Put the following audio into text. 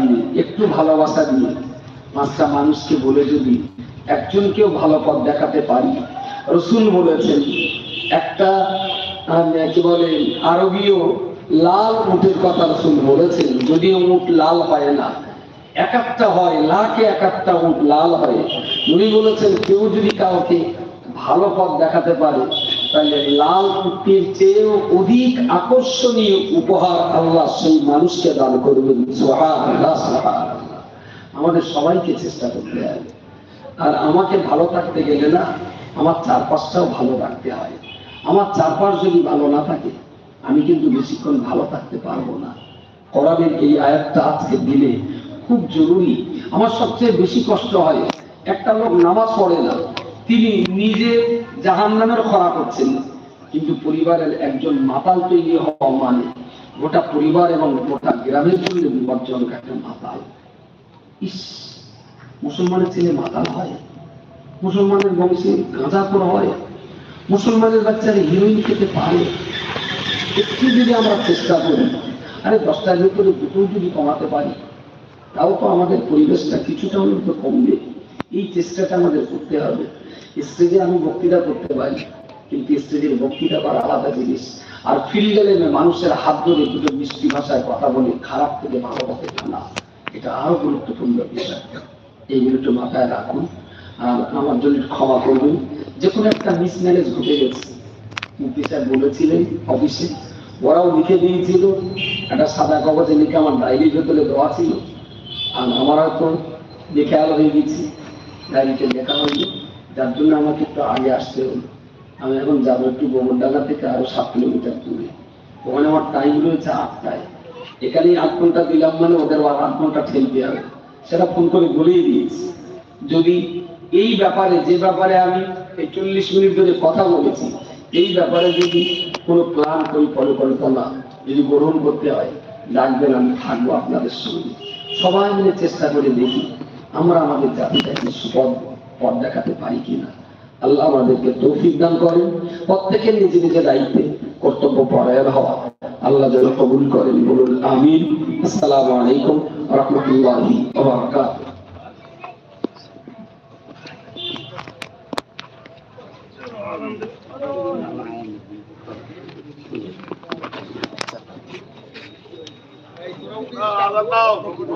দিয়ে একটু ভালোবাসা দিয়ে পাঁচটা মানুষকে বলে যদি একজনকেও ভালো পথ দেখাতে পারি। রসুল বলেছেন, একটা কি বলে আরবীয় লাল উটের কথা রসুল বলেছেন, যদিও উট লাল হয় না। এক একটা হয়, লাখে এক একটা উট লাল হয়। উনি বলেছেন, কেউ যদি কাউকে ভালো পথ দেখাতে পারে তাহলে লাল উটের চেয়েও অধিক আকর্ষণীয় উপহার আল্লাহ সেই মানুষকে দান করবেন। আমাদের সবাইকে চেষ্টা করতে হয়। আর আমাকে ভালো থাকতে গেলে না, আমার চারপাশটাও ভালো রাখতে হয়। আমার চারপাশ যদি ভালো না থাকে, আমি কিন্তু বেশিক্ষণ ভালো থাকতে পারব না। কোরআনের এই আয়াতটা আজকে দিলে খুব জরুরি। আমার সবচেয়ে বেশি কষ্ট হয়, একটা লোক নামাজ পড়ে না। তিনি নিজে জাহান নামের খরা করছেন। কিন্তু পরিবারের একজন মাতাল তৈরি হওয়া মানে গোটা পরিবার এবং গোটা গ্রামের জন্য বিপজ্জনক একটা মাতাল। ইস, মুসলমানের ছেলে মাতাল হয়? মুসলমানের বংশে গাঁজা করা হয়? মুসলমানের বাচ্চারা হিরোইন খেতে পারে? একটু যদি আমরা চেষ্টা করি, আরে দশটার ভিতরে দুটো যদি কমাতে পারি, তাও তো আমাদের পরিবেশটা কিছুটা হলেও তো কমবে। এই চেষ্টাটা আমাদের করতে হবে। স্টেজে আমি বক্তৃতা করতে পারি, কিন্তু স্টেজের বক্তৃতা করা আলাদা জিনিস। আর ফিল্ডে মানুষের হাত ধরে দুটো মিষ্টি ভাষায় কথা বলে খারাপ থেকে ভালো পথে টানা এটা আরও গুরুত্বপূর্ণ বিষয়। এইগুলো একটু মাথায় রাখুন। আর আমার জন্য ক্ষমা করবেন। যে কোনো একটা মিসম্যানেজ ঘটে গেছে। মুফতি স্যার বলেছিলেন অফিসে ওরাও লিখে দিয়েছিল। একটা সাদা কাগজে লিখে আমার ডায়েরির ভেতরে দেওয়া ছিল। আর আমার হয়তো দেখে আলো হয়ে গেছি। ডায়েরিতে লেখা হয়নি। যার জন্য আমাকে একটু আগে আসতে হলো। আমি এখন যাব একটু গোবরডাঙ্গা থেকে আরও সাত কিলোমিটার দূরে। ওখানে আমার টাইম রয়েছে আটটায়। এখানেই আট ঘণ্টা দিলাম মানে ওদের আট ঘণ্টা ঠেলতে হবে। সেটা ফোন করে বলেই দিয়েছি। যদি এই ব্যাপারে, যে ব্যাপারে আমি এই চল্লিশ মিনিট ধরে কথা বলেছি, এই ব্যাপারে যদি কোনো প্ল্যান করি, পরিকল্পনা যদি গ্রহণ করতে হয় ডাকবেন আমি থাকব আপনাদের সঙ্গে। সবাই মিলে চেষ্টা করে দেখি, আমরা আমাদের জাতিটাকে সুপদ পথ দেখাতে পারি কিনা। আল্লাহ আমাদেরকে তৌফিক দান করেন। প্রত্যেকের নিজে নিজের দায়িত্বে কর্তব্য পরায়ণ হওয়া। আল্লাহ যেন কবুল করেন। বলুন, আমিন। আসসালামু আলাইকুম রহমতুল্লাহি legal.